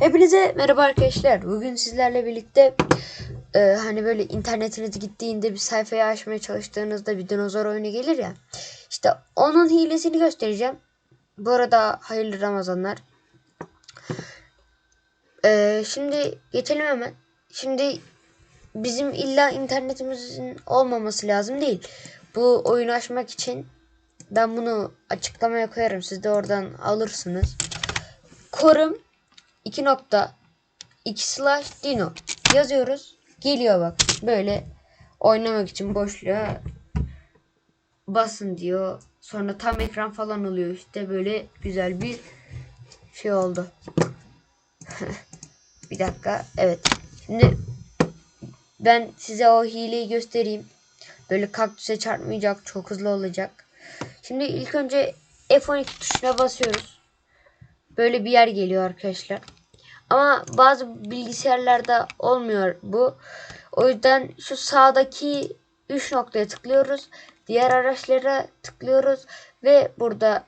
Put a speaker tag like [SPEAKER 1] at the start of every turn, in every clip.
[SPEAKER 1] Hepinize merhaba arkadaşlar. Bugün sizlerle birlikte e, hani böyle internetiniz gittiğinde bir sayfayı açmaya çalıştığınızda bir dinozor oyunu gelir ya. İşte onun hilesini göstereceğim. Bu arada hayırlı Ramazanlar. E, şimdi geçelim hemen. Şimdi bizim illa internetimizin olmaması lazım değil. Bu oyunu açmak için ben bunu açıklamaya koyarım. Siz de oradan alırsınız. Korum 2 nokta 2 slash dino yazıyoruz. Geliyor bak. Böyle oynamak için boşluğa basın diyor. Sonra tam ekran falan oluyor. İşte böyle güzel bir şey oldu. bir dakika. Evet. Şimdi ben size o hileyi göstereyim. Böyle kaktüse çarpmayacak. Çok hızlı olacak. Şimdi ilk önce F12 tuşuna basıyoruz. Böyle bir yer geliyor arkadaşlar. Ama bazı bilgisayarlarda olmuyor bu. O yüzden şu sağdaki 3 noktaya tıklıyoruz. Diğer araçlara tıklıyoruz. Ve burada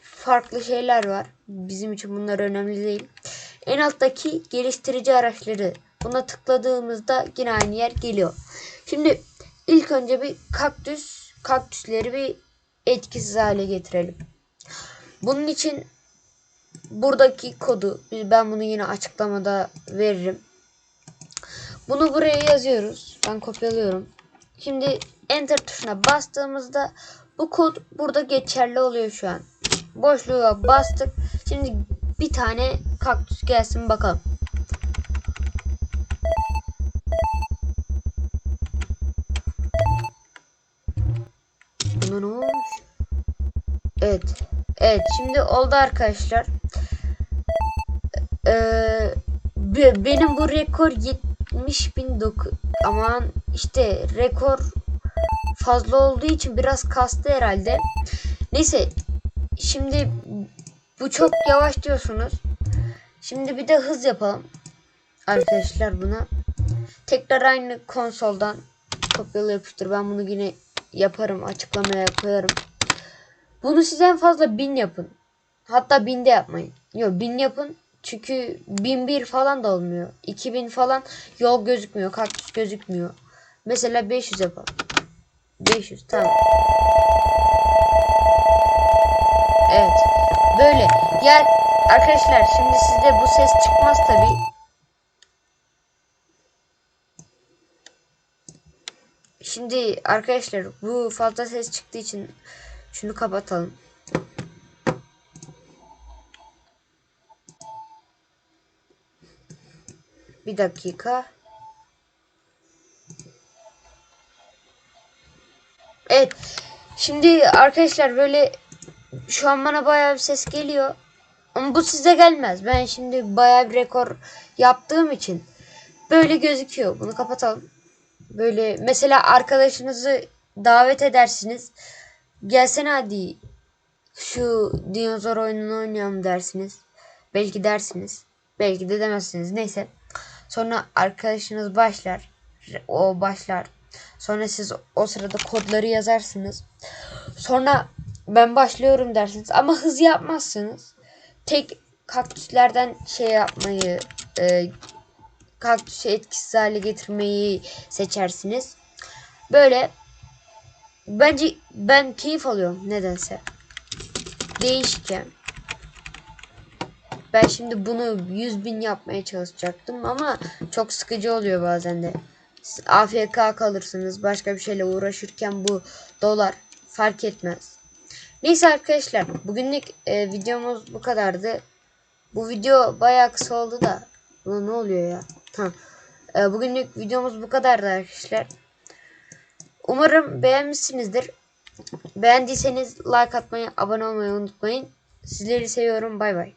[SPEAKER 1] farklı şeyler var. Bizim için bunlar önemli değil. En alttaki geliştirici araçları. Buna tıkladığımızda yine aynı yer geliyor. Şimdi ilk önce bir kaktüs, kaktüsleri bir etkisiz hale getirelim. Bunun için buradaki kodu ben bunu yine açıklamada veririm. Bunu buraya yazıyoruz. Ben kopyalıyorum. Şimdi enter tuşuna bastığımızda bu kod burada geçerli oluyor şu an. Boşluğa bastık. Şimdi bir tane kaktüs gelsin bakalım. Buna ne olmuş? Evet. Evet şimdi oldu arkadaşlar. Ee, be- benim bu rekor 70 bin dok aman işte rekor fazla olduğu için biraz kastı herhalde. Neyse şimdi bu çok yavaş diyorsunuz. Şimdi bir de hız yapalım. Arkadaşlar buna. Tekrar aynı konsoldan kopyala yapıştır. Ben bunu yine yaparım. Açıklamaya koyarım. Bunu siz en fazla 1000 yapın. Hatta 1000'de yapmayın. Yok 1000 yapın. Çünkü 1001 falan da olmuyor. 2000 falan yol gözükmüyor. Kaktüs gözükmüyor. Mesela 500 yapalım. 500 tamam. Evet. Böyle. Ya arkadaşlar şimdi sizde bu ses çıkmaz tabi. Şimdi arkadaşlar bu fazla ses çıktığı için şunu kapatalım. Bir dakika. Evet. Şimdi arkadaşlar böyle şu an bana bayağı bir ses geliyor. Ama bu size gelmez. Ben şimdi bayağı bir rekor yaptığım için böyle gözüküyor. Bunu kapatalım. Böyle mesela arkadaşınızı davet edersiniz. Gelsene hadi şu dinozor oyununu oynayalım dersiniz. Belki dersiniz. Belki de demezsiniz. Neyse. Sonra arkadaşınız başlar. O başlar. Sonra siz o sırada kodları yazarsınız. Sonra ben başlıyorum dersiniz. Ama hız yapmazsınız. Tek kaktüslerden şey yapmayı e, kaktüsü etkisiz hale getirmeyi seçersiniz. Böyle bence ben keyif alıyorum nedense. Değişken. Ben şimdi bunu 100 bin yapmaya çalışacaktım ama çok sıkıcı oluyor bazen de. Siz AFK kalırsınız başka bir şeyle uğraşırken bu dolar fark etmez. Neyse arkadaşlar bugünlük e, videomuz bu kadardı. Bu video bayağı kısa oldu da. Ulan ne oluyor ya? Tamam. E, bugünlük videomuz bu kadardı arkadaşlar. Umarım beğenmişsinizdir. Beğendiyseniz like atmayı, abone olmayı unutmayın. Sizleri seviyorum. Bay bay.